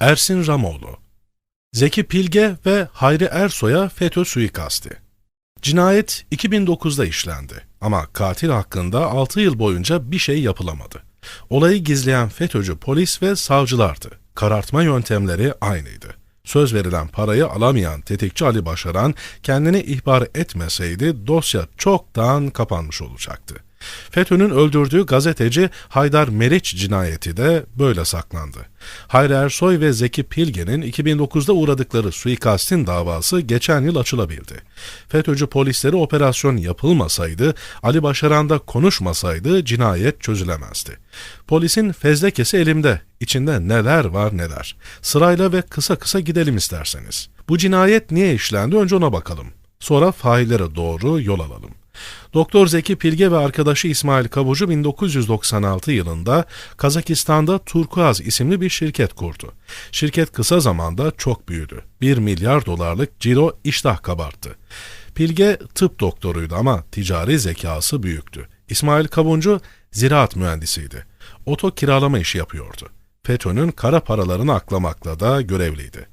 Ersin Ramoğlu Zeki Pilge ve Hayri Ersoy'a FETÖ suikasti Cinayet 2009'da işlendi ama katil hakkında 6 yıl boyunca bir şey yapılamadı. Olayı gizleyen FETÖ'cü polis ve savcılardı. Karartma yöntemleri aynıydı. Söz verilen parayı alamayan tetikçi Ali Başaran kendini ihbar etmeseydi dosya çoktan kapanmış olacaktı. FETÖ'nün öldürdüğü gazeteci Haydar Meriç cinayeti de böyle saklandı. Hayri Ersoy ve Zeki Pilge'nin 2009'da uğradıkları suikastin davası geçen yıl açılabildi. FETÖ'cü polisleri operasyon yapılmasaydı, Ali Başaran da konuşmasaydı cinayet çözülemezdi. Polisin fezlekesi elimde, içinde neler var neler. Sırayla ve kısa kısa gidelim isterseniz. Bu cinayet niye işlendi önce ona bakalım. Sonra faillere doğru yol alalım. Doktor Zeki Pilge ve arkadaşı İsmail Kavucu 1996 yılında Kazakistan'da Turkuaz isimli bir şirket kurdu. Şirket kısa zamanda çok büyüdü. 1 milyar dolarlık ciro iştah kabarttı. Pilge tıp doktoruydu ama ticari zekası büyüktü. İsmail Kavuncu ziraat mühendisiydi. Oto kiralama işi yapıyordu. FETÖ'nün kara paralarını aklamakla da görevliydi.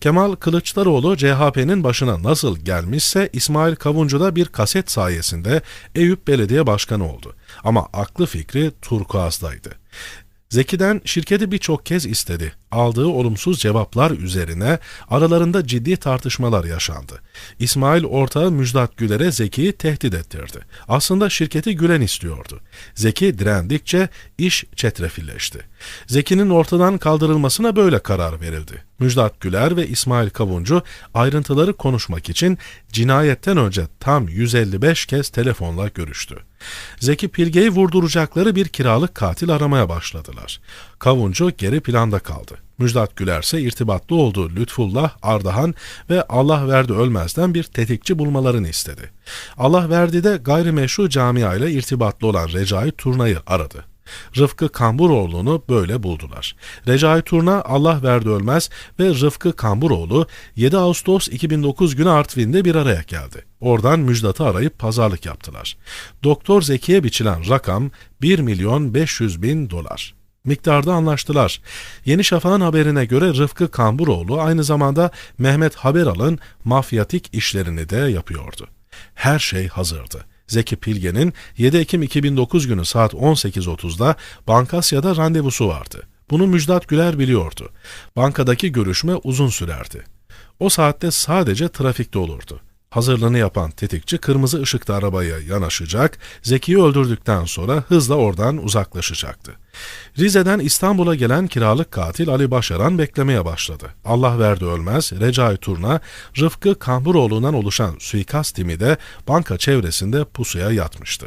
Kemal Kılıçdaroğlu CHP'nin başına nasıl gelmişse İsmail Kavuncu da bir kaset sayesinde Eyüp Belediye Başkanı oldu. Ama aklı fikri Turkuaz'daydı. Zeki'den şirketi birçok kez istedi. Aldığı olumsuz cevaplar üzerine aralarında ciddi tartışmalar yaşandı. İsmail ortağı Müjdat Güler'e Zeki'yi tehdit ettirdi. Aslında şirketi Gülen istiyordu. Zeki direndikçe iş çetrefilleşti. Zeki'nin ortadan kaldırılmasına böyle karar verildi. Müjdat Güler ve İsmail Kavuncu ayrıntıları konuşmak için cinayetten önce tam 155 kez telefonla görüştü. Zeki Pilge'yi vurduracakları bir kiralık katil aramaya başladılar. Kavuncu geri planda kaldı. Müjdat Güler ise irtibatlı olduğu Lütfullah, Ardahan ve Allah verdi ölmezden bir tetikçi bulmalarını istedi. Allah verdi de gayrimeşru camia ile irtibatlı olan Recai Turna'yı aradı. Rıfkı Kamburoğlu'nu böyle buldular. Recai Turna Allah verdi ölmez ve Rıfkı Kamburoğlu 7 Ağustos 2009 günü Artvin'de bir araya geldi. Oradan Müjdat'ı arayıp pazarlık yaptılar. Doktor Zeki'ye biçilen rakam 1 milyon 500 bin dolar miktarda anlaştılar. Yeni Şafak'ın haberine göre Rıfkı Kamburoğlu aynı zamanda Mehmet Haberal'ın mafyatik işlerini de yapıyordu. Her şey hazırdı. Zeki Pilge'nin 7 Ekim 2009 günü saat 18.30'da Bankasya'da randevusu vardı. Bunu Müjdat Güler biliyordu. Bankadaki görüşme uzun sürerdi. O saatte sadece trafikte olurdu. Hazırlığını yapan tetikçi kırmızı ışıkta arabaya yanaşacak, Zeki'yi öldürdükten sonra hızla oradan uzaklaşacaktı. Rize'den İstanbul'a gelen kiralık katil Ali Başaran beklemeye başladı. Allah verdi ölmez, Recai Turna, Rıfkı Kamburoğlu'ndan oluşan suikast timi de banka çevresinde pusuya yatmıştı.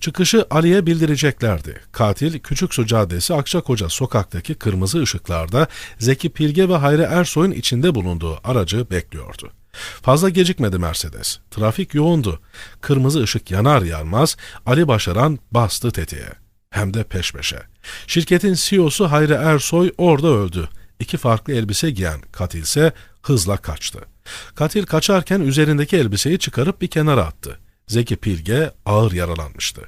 Çıkışı Ali'ye bildireceklerdi. Katil Küçüksu Caddesi Akçakoca sokaktaki kırmızı ışıklarda Zeki Pilge ve Hayri Ersoy'un içinde bulunduğu aracı bekliyordu. Fazla gecikmedi Mercedes. Trafik yoğundu. Kırmızı ışık yanar yanmaz Ali Başaran bastı tetiğe. Hem de peş peşe. Şirketin CEO'su Hayri Ersoy orada öldü. İki farklı elbise giyen katil ise hızla kaçtı. Katil kaçarken üzerindeki elbiseyi çıkarıp bir kenara attı. Zeki Pilge ağır yaralanmıştı.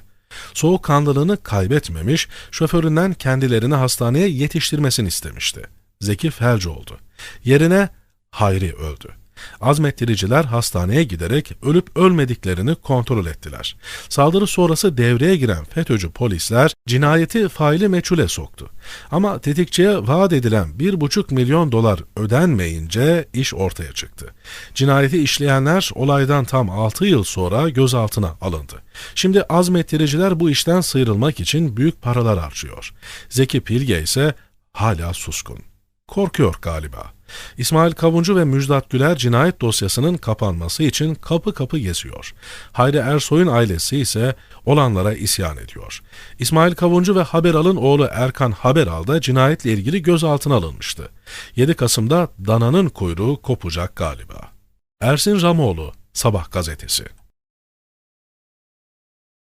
Soğukkanlılığını kaybetmemiş, şoföründen kendilerini hastaneye yetiştirmesini istemişti. Zeki felç oldu. Yerine Hayri öldü. Azmettiriciler hastaneye giderek ölüp ölmediklerini kontrol ettiler. Saldırı sonrası devreye giren FETÖ'cü polisler cinayeti faili meçhule soktu. Ama tetikçiye vaat edilen 1,5 milyon dolar ödenmeyince iş ortaya çıktı. Cinayeti işleyenler olaydan tam 6 yıl sonra gözaltına alındı. Şimdi azmettiriciler bu işten sıyrılmak için büyük paralar harcıyor. Zeki Pilge ise hala suskun. Korkuyor galiba. İsmail Kavuncu ve Müjdat Güler cinayet dosyasının kapanması için kapı kapı geziyor. Hayri Ersoy'un ailesi ise olanlara isyan ediyor. İsmail Kavuncu ve Haberal'ın oğlu Erkan Haberal da cinayetle ilgili gözaltına alınmıştı. 7 Kasım'da dananın kuyruğu kopacak galiba. Ersin Ramoğlu, Sabah gazetesi